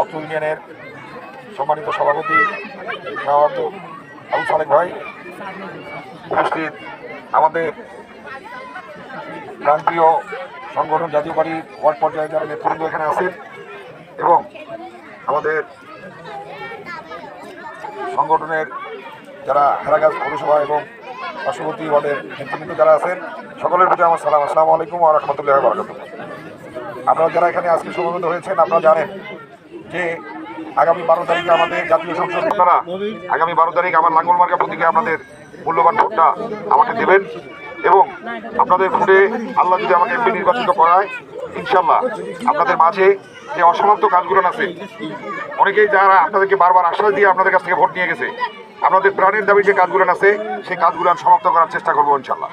অত্র ইউনিয়নের সম্মানিত সভাপতি সভাপতি আবু সালেক ভাই উপস্থিত আমাদের প্রান্তীয় সংগঠন জাতীয় পার্টির ওয়ার্ড পর্যায়ে যারা নেতৃবৃন্দ এখানে আছেন এবং আমাদের সংগঠনের যারা হেরাগাছ পৌরসভা এবং পার্শ্ববর্তী ওয়ার্ডের নেতৃবৃন্দ যারা আছেন, সকলের প্রতি আমার সালাম। আসসালামু আলাইকুম ওয়া রাহমাতুল্লাহি ওয়া বারাকাতুহু। আপনারা যারা এখানে আজকে সমবেত হয়েছেন, আপনারা জানেন যে আগামী বারো তারিখে আমাদের জাতীয় সংসদ আপনারা আগামী বারো তারিখ আমার লাঙ্গল মার্কা প্রতীকে আপনাদের মূল্যবান ভোটটা আমাকে দেবেন এবং আপনাদের ভোটে আল্লাহ যদি আমাকে এমপি নির্বাচিত করায় ইনশাল্লাহ আপনাদের মাঝে যে অসমাপ্ত কাজগুলো আছে, অনেকেই যারা আপনাদেরকে বারবার আশ্বাস দিয়ে আপনাদের কাছ থেকে ভোট নিয়ে গেছে, আপনাদের প্রাণের দাবি যে কাজগুলো আছে, সেই কাজগুলো আমি সমাপ্ত করার চেষ্টা করব ইনশাল্লাহ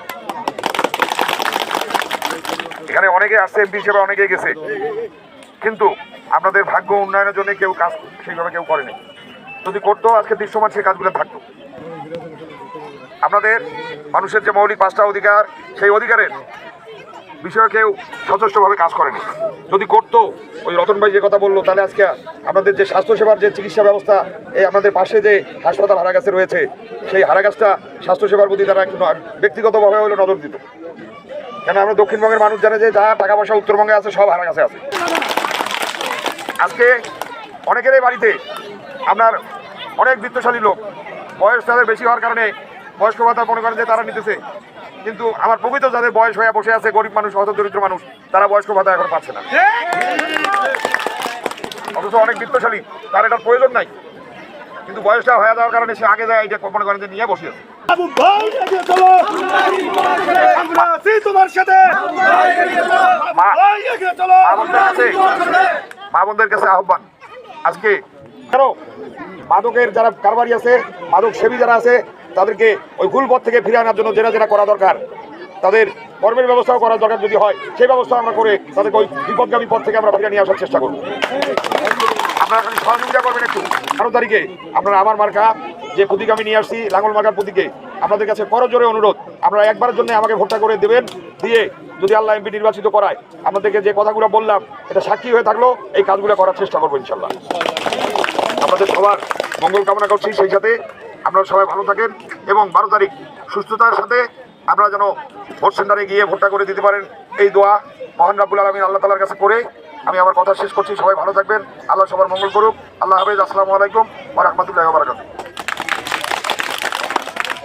এখানে অনেকে আসছে, এমপি হিসেবে অনেকেই গেছে। কিন্তু আপনাদের ভাগ্য উন্নয়নের জন্য কেউ কাজ সেইভাবে কেউ করেনি। যদি করতো, আজকে দৃশ্যমান সেই কাজগুলো থাকতো। আপনাদের মানুষের যে মৌলিক পাঁচটা অধিকার, সেই অধিকারের বিষয়ে কেউ সচেষ্টভাবে কাজ করেনি। যদি করতো, ওই রতন ভাই যে কথা বলল, তাহলে আজকে আপনাদের যে স্বাস্থ্যসেবার যে চিকিৎসা ব্যবস্থা, এই আপনাদের পাশে যে হাসপাতাল হারাগাছে রয়েছে, সেই হারাগাছটা স্বাস্থ্যসেবার প্রতি তারা ব্যক্তিগতভাবে হলে নজর দিত। কেন, আমরা দক্ষিণবঙ্গের মানুষ জানে যে যা টাকা পয়সা উত্তরবঙ্গে আছে, সব হারাগাছে আছে। আজকে অনেকেরই বাড়িতে আপনার অনেক বৃত্তশালী লোক। বয়স তাদের বেশি হওয়ার কারণে বয়স্ক ভাতা মনে করেন যে তারা নিতেছে। কিন্তু আমার প্রকৃত যাদের বয়স হয়ে বসে আছে গরিব মানুষ হত দরিদ্র মানুষ তারা বয়স্ক ভাতা এখন পাচ্ছে না। অথচ অনেক বিত্তশালী তার এটার প্রয়োজন নাই। কিন্তু বয়সটা হয়ে যাওয়ার কারণে সে আগে যায় এটা মনে করেন যে নিয়ে বসে আছি। তোমার সাথে। মা বোনদের কাছে আহ্বান। আজকে কেন মাদকের যারা কারবারি আছে, মাদক সেবী যারা আছে, তাদেরকে ওই ভুল পথ থেকে ফিরে আনার জন্য যেটা যেটা করা দরকার। তাদের কর্মের ব্যবস্থাও করা দরকার যদি হয়, সেই ব্যবস্থা আমরা করে তাদেরকে ওই বিপদগামী পথ থেকে আমরা ফিরে নিয়ে আসার চেষ্টা করব। আপনারা সহযোগিতা করবেন একটু। বারো তারিখে আপনারা আমার মার্কা যে প্রতীক আমি নিয়ে আসছি লাঙ্গল মার্কার প্রতীকে, আপনাদের কাছে করজোরে অনুরোধ। আপনারা একবারের জন্য আমাকে ভোটটা করে দেবেন, দিয়ে যদি আল্লাহ এমপি নির্বাচিত করায়, আপনাদেরকে যে কথাগুলো বললাম, এটা সাক্ষী হয়ে থাকল, এই কাজগুলো করার চেষ্টা করব ইনশাল্লাহ আপনাদের সবার মঙ্গল কামনা করছি, সেই সাথে আপনারা সবাই ভালো থাকেন, এবং বারো তারিখ সুস্থতার সাথে আপনারা যেন ভোট সেন্টারে গিয়ে ভোটটা করে দিতে পারেন, এই দোয়া মহান রাবুল আলমিন আল্লাহ তালার কাছে করে আমি আমার কথা শেষ করছি, সবাই ভালো থাকবেন, আল্লাহ সবার মঙ্গল করুক, আল্লাহ হাফেজ, আসসালামু আলাইকুম ওয়া রাহমাতুল্লাহি